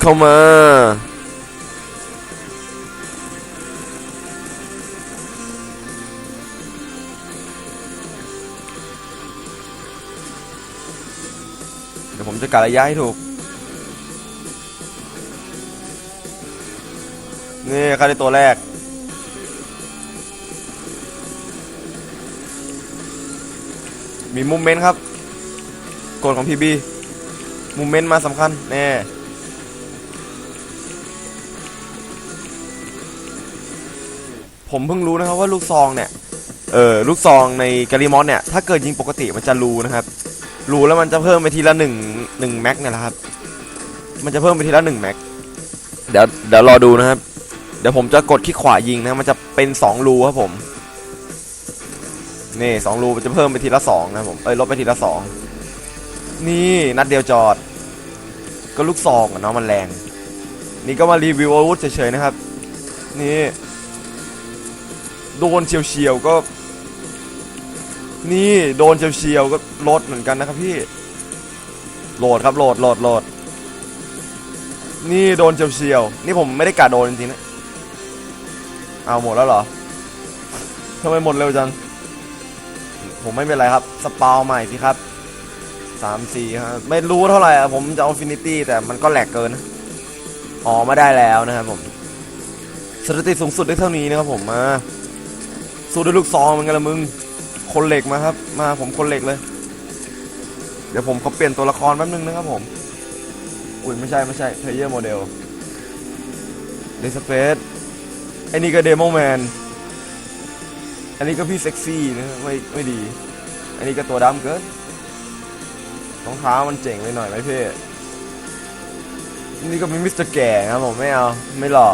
เข้ามาเดี๋ยวผมจะกะระยะให้ถูกนี่ค่าได้ตัวแรก มีมุมเมนต์ครับกดของ PB มุมเมนต์มาสำคัญแน่ ผมเพิ่งรู้นะครับว่าลูกซองเนี่ย เออลูกซองในกาลิมอนเนี่ย ถ้าเกิดยิงปกติมันจะรูนะครับ รูแล้วมันจะเพิ่มไปทีละหนึ่งหนึ่งแม็กเนี่ยแหละครับ มันจะเพิ่มไปทีละหนึ่งแม็ก เดี๋ยวเดี๋ยวรอดูนะครับ เดี๋ยวผมจะกดคลิกขวายิงนะ มันจะเป็นสองรูครับผม นี่สองรูมันจะเพิ่มไปทีละสองนะผม เอ้ยลดไปทีละสอง นี่นัดเดียวจอด ก็ลูกซองอะเนาะมันแรง นี่ก็มารีวิวอาวุธเฉยๆนะครับ นี่ โดนเฉียวๆก็ นี่โดนเฉียวๆก็ลดเหมือนกันนะครับพี่ โหลดครับโหลดโหลดโหลด นี่โดนเฉียวๆนี่ผมไม่ได้กะโดนจริงๆนะเอาหมดแล้วเหรอทำไมหมดเร็วจัง ผมไม่เป็นไรครับ สปาวใหม่สิครับสามสี่ครับไม่รู้เท่าไหร่อะผมจะเอาฟินิตี้แต่มันก็แหลกเกิน อ๋อมาได้แล้วนะครับผมสถิติสูงสุดได้เท่านี้นะครับผมมา สู้ด้วยลูกซองเหมือนกันละมึง คนเหล็กมาครับ มาผมคนเหล็กเลย เดี๋ยวผมเขาเปลี่ยนตัวละครแป๊บนึงนะครับผม อุ้ยไม่ใช่ไม่ใช่เพลเยอร์โมเดลเดสเปซไอ้นี่ก็เดโมแมน อันนี้ก็พี่เซ็กซี่นะไม่ไม่ดี อันนี้ก็ตัวดำเกินรองเท้ามันเจ๋งไปหน่อยไหมพี่นี่ก็เป็นมิสเตอร์แก่ครับผมไม่เอา ไม่หล่อ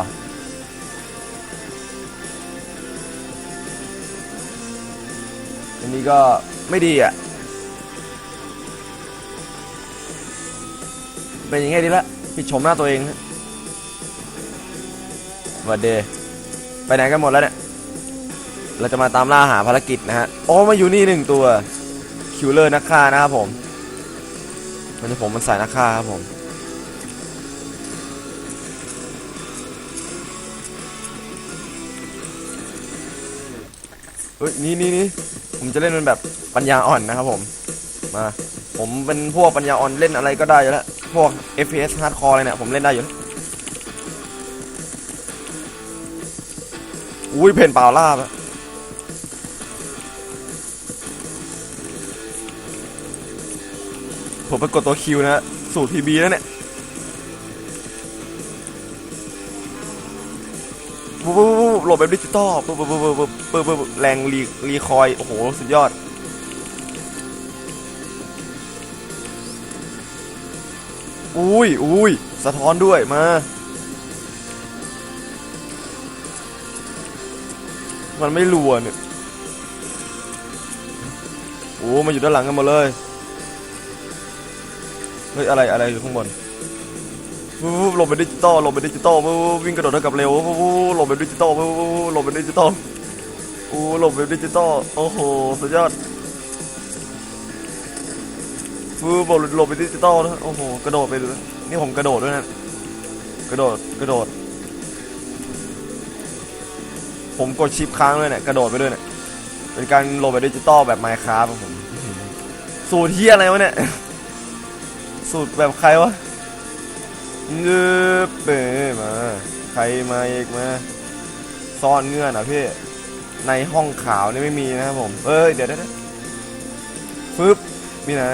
อันนี้ก็ไม่ดีอะ เป็นยังไงดีละพี่ชมหน้าตัวเองนะวัสดีไปไหนกันหมดแล้วเนี่ย เราจะมาตามล่าหาภารกิจนะฮะ โอ้มาอยู่นี่หนึ่งตัว คิวเลอร์นักฆ่านะครับผมมันจะผมมันสายนักฆ่าครับผมเฮ้ยนี่นี่นี่ ผมจะเล่นเป็นแบบปัญญาอ่อนนะครับผมมาผมเป็นพวกปัญญาอ่อนเล่นอะไรก็ได้อยู่แล้ว พวก FPS hardcore อะไรเนี่ยผมเล่นได้อยู่แล้วอุ้ยเพนเปล่าล่าบอะผมไปกดตัวคิวนะสูตร PB แล้วเนี่ยปุ๊บ โหลดแบบดิจิตอลปุ๊บปุ๊บปุ๊บปุ๊บปุ๊บปุ๊บแรงรีรีคอยโอ้โหสุดยอด อุ้ยอุ้ยสะท้อนด้วยมามันไม่รัวเนี่ยโอ้มาอยู่ด้านหลังกันหมดเลย เฮ้ย อะไรอะไรอยู่ข้างบน วู้วู้หลบเป็นดิจิตอลลบเป็นดิจิตอลวู้วู้วิ่งกระโดดเท่ากับเร็ววู้วู้หลบเป็นดิจิตอลวู้วู้หลบเป็นดิจิตอลโอ้ลบเป็นดิจิตอลโอ้โหสุดยอดฟูบอกหลบเป็นดิจิตอลนะโอ้โหกระโดดไปดูนะนี่ผมกระโดดด้วยนะกระโดดกระโดด ผมกดชิปค้างด้วยเนี่ยกระโดดไปด้วยเนี่ยเป็นการโหลดแบบดิจิตอลแบบไมค์คราฟผมสูตรเฮียอะไรวะเนี่ยสูตรแบบใครวะ เงือบเปมา ใครมาอีกมาซ่อนเงื่อนอะพี่ ในห้องขาวนี่ไม่มีนะครับผม เอ้ย เดี๋ยวเดี๋ยวยฟึบมีไหน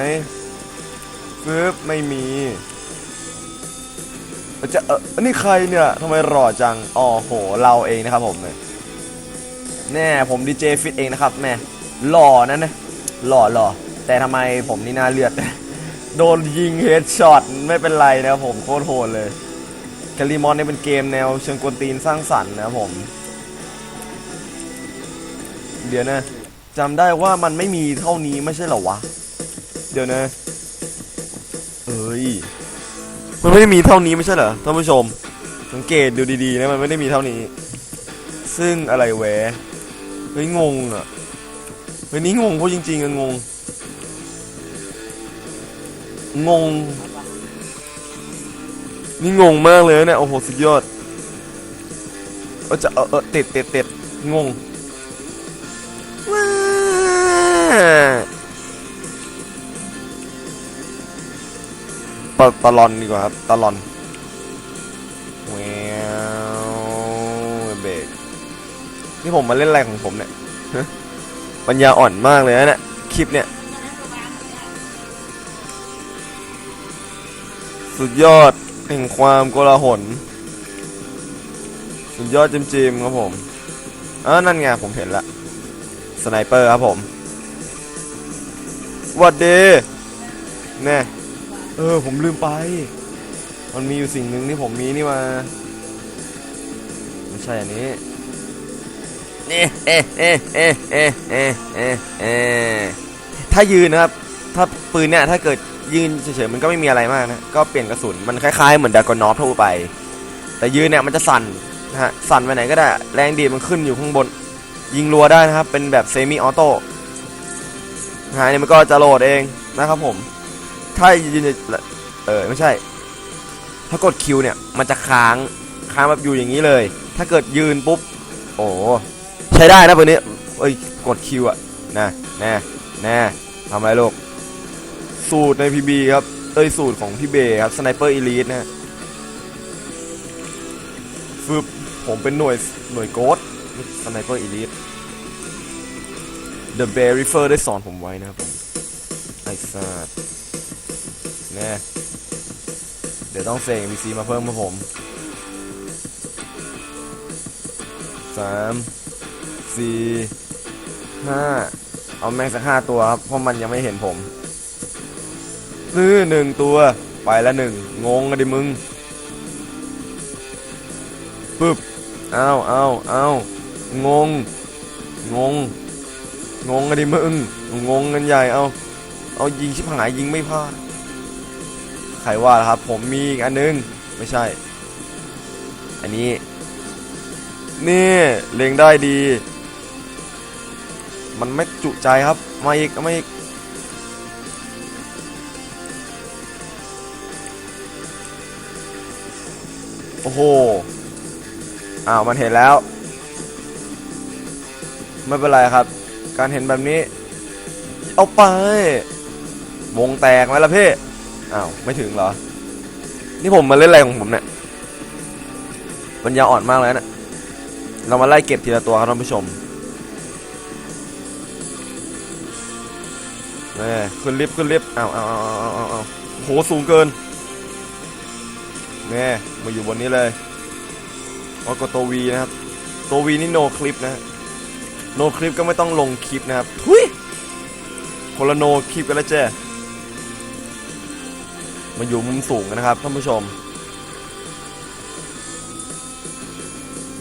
ฟึบไม่มีจะเอออนนี้ใครเนี่ยทำไมหล่อจังอ๋อโห เราเองนะครับผมเนี่ยแน่ผมดีเจฟิตเองนะครับแม่หล่อนั่นนะหล่อหล่อแต่ทำไมผมนี่หน่าเลือด โดนยิงเฮดช็อตไม่เป็นไรนะครับผมโคตรโหดเลยแคลิมอนเนี่ยเป็นเกมแนวเชิงกวนตีนสร้างสรรค์นะครับผม เดี๋ยวนะจำได้ว่ามันไม่มีเท่านี้ไม่ใช่เหรอวะ เดี๋ยวนะเอ้ยมันไม่ได้มีเท่านี้ไม่ใช่เหรอท่านผู้ชม สังเกตดูดีๆนะมันไม่ได้มีเท่านี้ ซึ่งอะไรแหวเฮ้ยงงอะเฮ้ยนี่งงเพราะจริงๆอะงง งง นี่งงมากเลยนะเนี่ย โอ้โห สุดยอดเออจะเออเออติดติดติดงงว้าตะตะลอนดีกว่าครับตะลอนแววเบรกนี่ผมมาเล่นอะไรของผมเนี่ยปัญญาอ่อนมากเลยนะเนี่ยคลิปเนี่ย สุดยอดแห่งความโกลาหล สุดยอดจิมจิมๆครับผมเออนั่นไงผมเห็นละสไนเปอร์ครับผมหวัดดีแน่เออผมลืมไป มันมีอยู่สิ่งหนึ่งที่ผมมีนี่มา ไม่ใช่อันนี้นี่เอ๊ะเอ๊ะเอ๊ะเอ๊ะเอ๊ะเอ๊ะเอ๊ะถ้ายืนนะครับ ถ้าปืนเนี่ยถ้าเกิด ยืนเฉยๆมันก็ไม่มีอะไรมากนะ ก็เปลี่ยนกระสุน มันคล้ายๆเหมือนดากอนอฟทั่วไป แต่ยืนเนี่ยมันจะสั่นนะฮะ สั่นไปไหนก็ได้ แรงดีมันขึ้นอยู่ข้างบน ยิงรัวได้นะครับ เป็นแบบเซมิออโต้นะฮะนี่ยมันก็จะโหลดเองนะครับผม ถ้ายืนเออไม่ใช่ ถ้ากดคิวเนี่ยมันจะค้างค้างแบบอยู่อย่างนี้เลย ถ้าเกิดยืนปุ๊บ โอ้ใช้ได้นะปืนนี้เอ้ยกดคิวอะนะแน่แน่ทำอะไรลูก สูตรในพีบีครับ เอ้ยสูตรของพี่เบย์ครับสไนเปอร์อีลีทนะฟึบผมเป็นหน่วยหน่วยโกดสไนเปอร์อีลีท The Bear Refer ได้สอนผมไว้นะครับผมไอ้สัสแน่เดี๋ยวต้องเสก NPC มาเพิ่มมาผมสามสี่ห้าเอาแม่งสักห้าตัวครับ เพราะมันยังไม่เห็นผม นี่หนึ่งตัวไปละหนึ่งงงอะดิมึงปึ๊บเอาเอาเอางง งง งงอะดิมึงงงกันใหญ่เอาเอายิงชิบหายยิงไม่พลาดใครว่าล่ะครับ ผมมีอีกอันนึงไม่ใช่ อันนี้ นี่ เล็งได้ดี มันไม่จุใจครับ มาอีกมาอีก โอ้โห อ้าว มันเห็นแล้ว ไม่เป็นไรครับ การเห็นแบบนี้ เอาไป วงแตกไหมล่ะพี่ อ้าว ไม่ถึงเหรอ นี่ผมมาเล่นอะไรของผมเนี่ยปัญญาอ่อนมากเลยนะ เรามาไล่เก็บทีละตัวครับท่านผู้ชมนี่ขึ้นลิฟต์ขึ้นลิฟต์อ้าวอ้าวอ้าวอ้าวอ้าวอ้าวโหสูงเกิน นี่มาอยู่บนนี้เลยแล้วก็ตัววีนะครับ ตัววีนี่โนคลิปนะโนคลิปก็ไม่ต้องลงคลิปนะครับทุยคนละโนคลิปกันแล้วเจ้มาอยู่มุมสูงกันนะครับท่านผู้ชม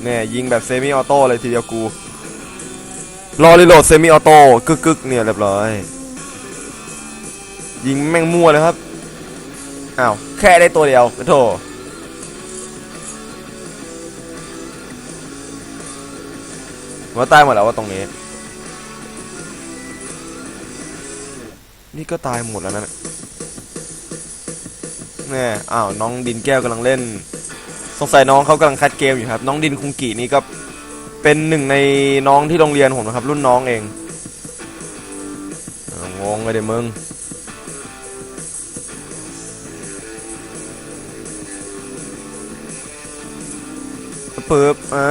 เนี่ยยิงแบบเซมิออโต้เลยทีเดียวกู รอรีโหลดเซมิออโต้กึกกึกๆเนี่ยเรียบร้อย ยิงแม่งมั่วเลยครับ อ้าว แค่ได้ตัวเดียวโถ ว่าตายหมดแล้วว่าตรงนี้ นี่ก็ตายหมดแล้วนะเนี่อ้าวน้องดินแก้วกำลังเล่น สงสัยน้องเขากำลังคัดเกมอยู่ครับ น้องดินคุงกีนี่ก็เป็นหนึ่งในน้องที่โรงเรียนผมนะครับ รุ่นน้องเองงงเลยเดี๋ยวมึงปึ๊บอ่า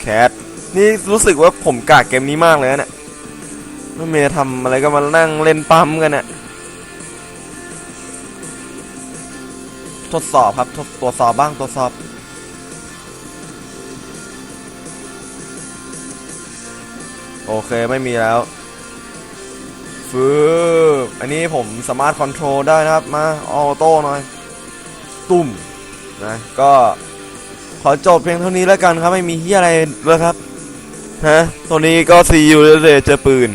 แคท นี่รู้สึกว่าผมกากเกมนี้มากเลยนะเนี่ยไม่มีทำอะไรก็มานั่งเล่นปั๊มกันน่ะทดสอบครับทดตรวจสอบบ้างตรวจสอบโอเคไม่มีแล้วฟืบอันนี้ผมสามารถคอนโทรลได้นะครับ มาออโต้หน่อย ตุ่มนะก็ขอจบเพียงเท่านี้แล้วกันครับ ไม่มีที่อะไรเลยครับ ฮะตัวนี้ก็ซีอยู่เลยเจอปืน